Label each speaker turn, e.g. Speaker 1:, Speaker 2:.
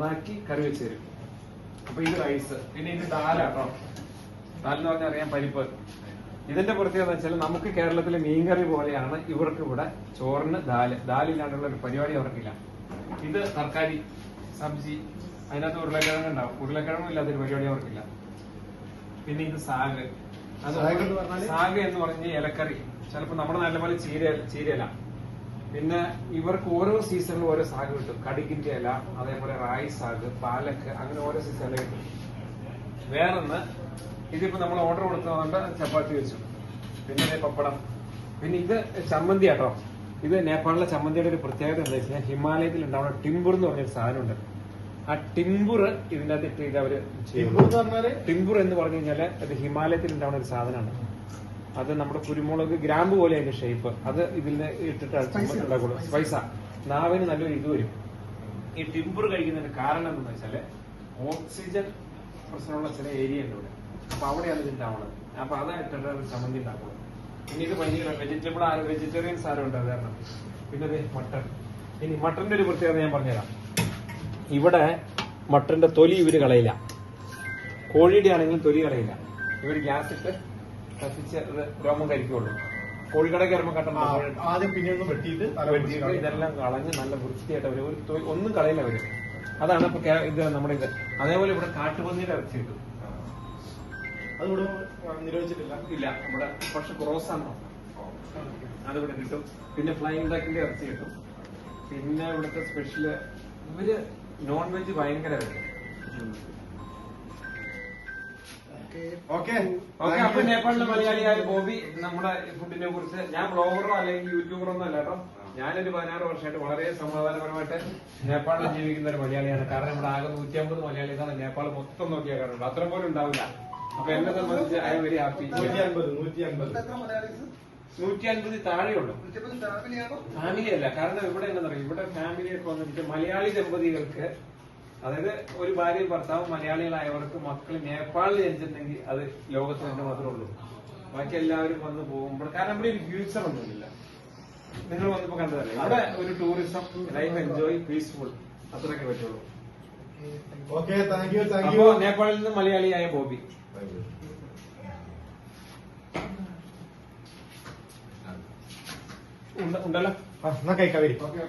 Speaker 1: നന്നാക്കി കറി വെച്ച് തരും അപ്പൊ ഇത് റൈസ് പിന്നെ ഇത് ദാലാട്ടോ ദാലെന്ന് പറഞ്ഞാൽ അറിയാം പരിപ്പ്. ഇതിന്റെ പ്രത്യേകത വെച്ചാൽ നമുക്ക് കേരളത്തിലെ മീൻകറി പോലെയാണ് ഇവർക്ക് ഇവിടെ ചോറിന് ദാൽ. ദാലില്ലാണ്ടുള്ള ഒരു പരിപാടി അവർക്കില്ല. ഇത് തർക്കാരി സബ്ജി അതിനകത്ത് ഉരുളക്കിഴങ്ങ് ഉണ്ടാവും. ഉരുളക്കിഴങ്ങും ഇല്ലാത്തൊരു പരിപാടി അവർക്കില്ല. പിന്നെ ഇത് സാഗ്. അത്
Speaker 2: സാഗ് എന്ന്
Speaker 1: പറഞ്ഞ ഇലക്കറി. ചിലപ്പോ നമ്മുടെ നല്ല പോലെ ചീര ചീരയില. പിന്നെ ഇവർക്ക് ഓരോ സീസണിലും ഓരോ സാഗ് കിട്ടും. കടുകിന്റെ ഇല അതേപോലെ റായ് സാഗ് പാലക്ക് അങ്ങനെ ഓരോ സീസണിലും കിട്ടും. വേറൊന്ന് ഇതിപ്പോ നമ്മൾ ഓർഡർ കൊടുക്കുന്നതുകൊണ്ട് ചപ്പാത്തി വെച്ചു. പിന്നെ പപ്പടം. പിന്നെ ഇത് ചമ്മന്തി ആട്ടോ. ഇത് നേപ്പാളിലെ ചമ്മന്തിയുടെ ഒരു പ്രത്യേകത എന്താ വെച്ചാൽ ഹിമാലയത്തിൽ ഉണ്ടാവുന്ന ടിമ്പുർ എന്ന് പറഞ്ഞൊരു സാധനമുണ്ട്. ആ ടിമ്പുർ ഇതിന്റെ അകത്ത് ഇട്ട് ഇത് അവർ
Speaker 2: ടിംബുർ എന്ന് പറഞ്ഞാൽ?
Speaker 1: ടിമ്പുർ എന്ന് പറഞ്ഞു കഴിഞ്ഞാൽ അത് ഹിമാലയത്തിൽ ഉണ്ടാവുന്ന ഒരു സാധനമാണ്. അത് നമ്മുടെ കുരുമുളക് ഗ്രാമ്പ് പോലെ അതിന്റെ ഷേപ്പ് അത് ഇതിൽ ഇട്ടിട്ട് ഉണ്ടാക്കുള്ളൂ. സ്പൈസ നാവിന് നല്ലൊരു ഇത് വരും. ഈ ടിമ്പർ കഴിക്കുന്നതിന്റെ കാരണം എന്താണെന്ന് വെച്ചാൽ ഓക്സിജൻ പ്രശ്നമുള്ള ചില ഏരിയ ഉണ്ട് ഇവിടെ. അപ്പൊ അവിടെയാണ് ഇത് ഉണ്ടാവുന്നത്. അപ്പൊ അതായിട്ടാണ് ഒരു ചമ്മന്തി ഉണ്ടാക്കുന്നത് പിന്നെ ഇത് ഭയങ്കര വെജിറ്റബിൾ ആരും വെജിറ്റേറിയൻസ് ആരും ഉണ്ട് അത് കാരണം. പിന്നെ മട്ടൺ ഇനി മട്ടന്റെ ഒരു പ്രത്യേകത ഞാൻ പറഞ്ഞുതരാം. ഇവിടെ മട്ടന്റെ തൊലി ഇവർ കളയില്ല. കോഴിയുടെ ആണെങ്കിലും തൊലി കളയില്ല. ഇവർ ഗ്യാസ് ഇട്ട് കത്തിച്ച് രോമം കരിക്കുള്ളൂ. കോഴിക്കട ഇറങ്ങുമ്പോൾ കട്ടണം
Speaker 2: ആദ്യം പിന്നെ ഒന്ന് വെട്ടിയിട്ട് തല
Speaker 1: വെട്ടിയിട്ട് ഇതെല്ലാം കളഞ്ഞ് നല്ല വൃത്തിയായിട്ട് അവർ ഒരു ഒന്നും കളയില്ല അവർ. അതാണ് ഇപ്പൊ ഇത് നമ്മുടെ ഇത്. അതേപോലെ ഇവിടെ കാട്ടുപന്നിയുടെ ഇറച്ചി കിട്ടും.
Speaker 2: അതിവിടെ നിരോധിച്ചിട്ടില്ല?
Speaker 1: ഇല്ല ഇവിടെ പക്ഷെ ക്രോസ് ആണ് അതിവിടെ കിട്ടും. പിന്നെ ഫ്ലൈങ് ഡക്കിന്റെ ഇറച്ചി കിട്ടും. പിന്നെ ഇവിടുത്തെ സ്പെഷ്യൽ ഇവർ നോൺ വെജ് ഭയങ്കര
Speaker 2: ഓക്കെ.
Speaker 1: ഓക്കെ. അപ്പൊ നേപ്പാളിലെ മലയാളിയായ ബോബി നമ്മുടെ ഫുഡിനെ കുറിച്ച് ഞാൻ ബ്ലോഗറോ അല്ലെങ്കിൽ യൂട്യൂബറോ ഒന്നും അല്ല കേട്ടോ. ഞാനൊരു പതിനാറ് വർഷമായിട്ട് വളരെ സമാധാനപരമായിട്ട് നേപ്പാളിൽ ജീവിക്കുന്ന ഒരു മലയാളിയാണ്. കാരണം നമ്മുടെ ആകെ നൂറ്റി അമ്പത് മലയാളികളാണ് നേപ്പാൾ മൊത്തം നോക്കിയാൽ കാണുന്നത്. അത്ര പോലും ഉണ്ടാവില്ല. അപ്പൊ എന്നെ സംബന്ധിച്ച് ഐ വെരി ഹാപ്പി.
Speaker 2: നൂറ്റി അമ്പത് നൂറ്റി അമ്പത്
Speaker 1: നൂറ്റി അൻപത് താഴെയുള്ളൂ. ഫാമിലി അല്ല കാരണം ഇവിടെ എന്താ പറയുക ഇവിടെ ഫാമിലി ഒക്കെ വന്നിട്ട് മലയാളി ദമ്പതികൾക്ക് അതായത് ഒരു ഭാര്യയും ഭർത്താവും മലയാളികളായവർക്ക് മക്കൾ നേപ്പാളിൽ ജനിച്ചിട്ടുണ്ടെങ്കിൽ അത് ലോകത്ത് തന്നെ മാത്രമേ ഉള്ളൂ. ബാക്കി എല്ലാവരും വന്ന് പോകുമ്പോൾ കാരണം ഇവിടെ ഒരു ഫ്യൂച്ചർ ഒന്നുമില്ല നിങ്ങൾ വന്നപ്പോ കണ്ടതല്ലേ? അവിടെ ഒരു ടൂറിസം ലൈഫ് എൻജോയ് പീസ്ഫുൾ അത്രയൊക്കെ പറ്റുള്ളൂ.
Speaker 2: Okay thank you thank you
Speaker 1: നേപ്പാളിൽ നിന്ന് മലയാളിയായ ബോബി. ഉണ്ടല്ലോ? ഉണ്ടല്ലോ
Speaker 2: എന്നാ കഴിക്കാം വരി
Speaker 1: ഓക്കെ.